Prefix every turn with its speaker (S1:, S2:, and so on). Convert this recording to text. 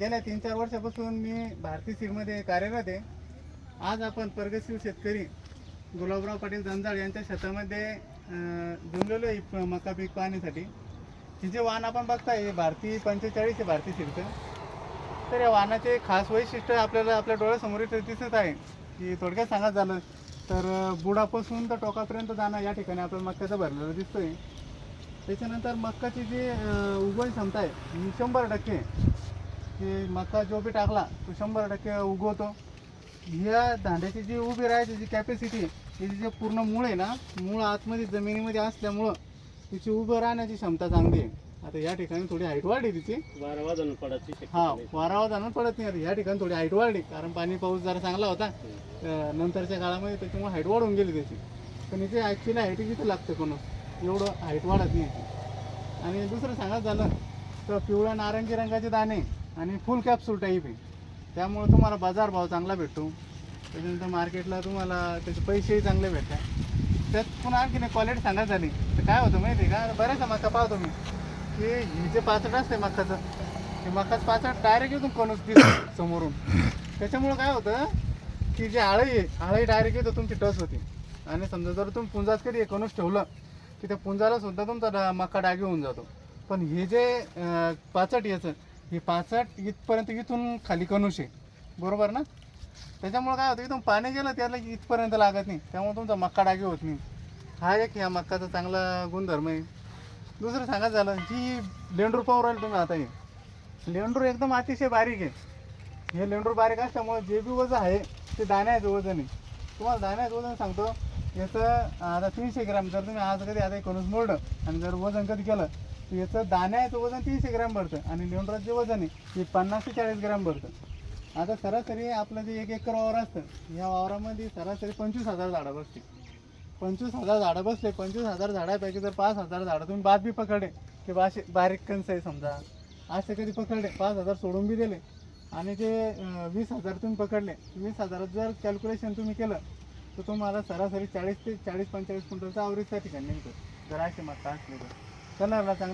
S1: गेल्या तीन चार वर्षापासून मी भारतीय सीडमध्ये कार्यरत आहे. आज आपण प्रगतशील शेतकरी गुलाबराव पाटील जंजाळ यांच्या शेतामध्ये जुमलेलो जमलेलो आहे मका पीक पाहण्यासाठी. तिचे वाहन आपण बघताय हे भारतीय पंचेचाळीस आहे भारतीय सीडचं तर या वाहनाचे खास वैशिष्ट्य आपल्याला आपल्या डोळ्यासमोर इथे दिसत आहे. की थोडक्यात सांगत झालं तर बुडापासून तर टोकापर्यंत जाणं या ठिकाणी आपल्याला मक्याचं भरलेलं दिसतोय. त्याच्यानंतर मक्काची जी उगवण क्षमता आहे शंभर टक्के की मका जो बी टाकला तो शंभर टक्के उगवतो. ह्या दांड्याची जी उभी राहायची जी कॅपॅसिटी त्याची जे पूर्ण मूळ आहे ना मूळ आतमध्ये जमिनीमध्ये असल्यामुळं तिची उभं राहण्याची क्षमता चांगली आहे. आता या ठिकाणी थोडी हाईट वाढली तिची.
S2: बारा वाजून पडायची
S1: हा. वारावा जाणं पडत नाही. आता या ठिकाणी थोडी हाईट वाढली कारण पाणी पाऊस जरा चांगला होता. नंतरच्या काळामध्ये त्याच्यामुळे हाईट वाढून गेली त्याची. पण इथे ॲक्च्युली हाईट किती लागतं कोण एवढं हाईट वाढत नाही. आणि दुसरं सांगायचं झालं तर पिवळ्या नारंगी रंगाचे दाणे आणि फुल कॅप्सूल टाईप आहे. त्यामुळे तुम्हाला बाजारभाव चांगला भेटतो. त्याच्यानंतर मार्केटला तुम्हाला त्याचे पैसेही चांगले भेटतात. त्यात पुन्हा आणखीन क्वालिटी सांगायचं झाली तर काय होतं माहिती आहे का? बऱ्याचशा मका पाहतो मी. की हे जे पाचट असते मकाचं ते मकाच पाचट डायरेक्ट येतो कोणच दिसतो समोरून. त्याच्यामुळं काय होतं की जे आळई आहे आळई डायरेक्ट येतो तुमची टच होती. आणि समजा जर तुम्ही पुंजात कधी एकोणच ठेवलं की त्या पुंजाला सुद्धा तुमचा मका डागे होऊन जातो. पण हे जे पाचट याचं हे पाचट इथपर्यंत इथून खाली कनुष आहे. बरोबर ना? त्याच्यामुळे काय होतं इथून पाणी गेलं त्याला इथपर्यंत लागत नाही. त्यामुळे तुमचा मक्का डागी होत नाही. हा एक ह्या मक्काचा चांगला गुणधर्म आहे. दुसरं सांगायचं झालं जी लेंडूर पाहू राहिले तुम्ही आता हे. लेंडूर एकदम अतिशय बारीक आहे. हे लेंडूर बारीक असल्यामुळे जे बी वजन आहे ते दाण्याचं वजन आहे. तुम्हाला दाण्याचं वजन सांगतो याचं आता तीनशे ग्रॅम जर तुम्ही आज कधी आता कणूस मोडलं आणि जर वजन कधी केलं याचं दाणे आहे तो वजन तीनशे ग्रॅम भरतं. आणि लेंडराचं जे वजन आहे ते पन्नास ते चाळीस ग्रॅम भरतं. आता सरासरी आपलं जे एक एकर वावर असतं या वावरामध्ये सरासरी पंचवीस हजार झाडं बसते पंचवीस हजार झाडं बसले पंचवीस हजार झाडापैकी जर पाच हजार झाडं तुम्ही बाद बी पकडले की बाशे बारीक कणस आहे समजा असे कधी पकडले पाच हजार सोडून बी दिले आणि ते वीस हजार तुम्ही पकडले वीस हजारात जर कॅल्क्युलेशन तुम्ही केलं तर तुम्हाला सरासरी चाळीस ते चाळीस पंचेचाळीस क्विंटलचा आवरीच त्या ठिकाणी निघतो. जर असे मग असले तर. कलरला चांगलं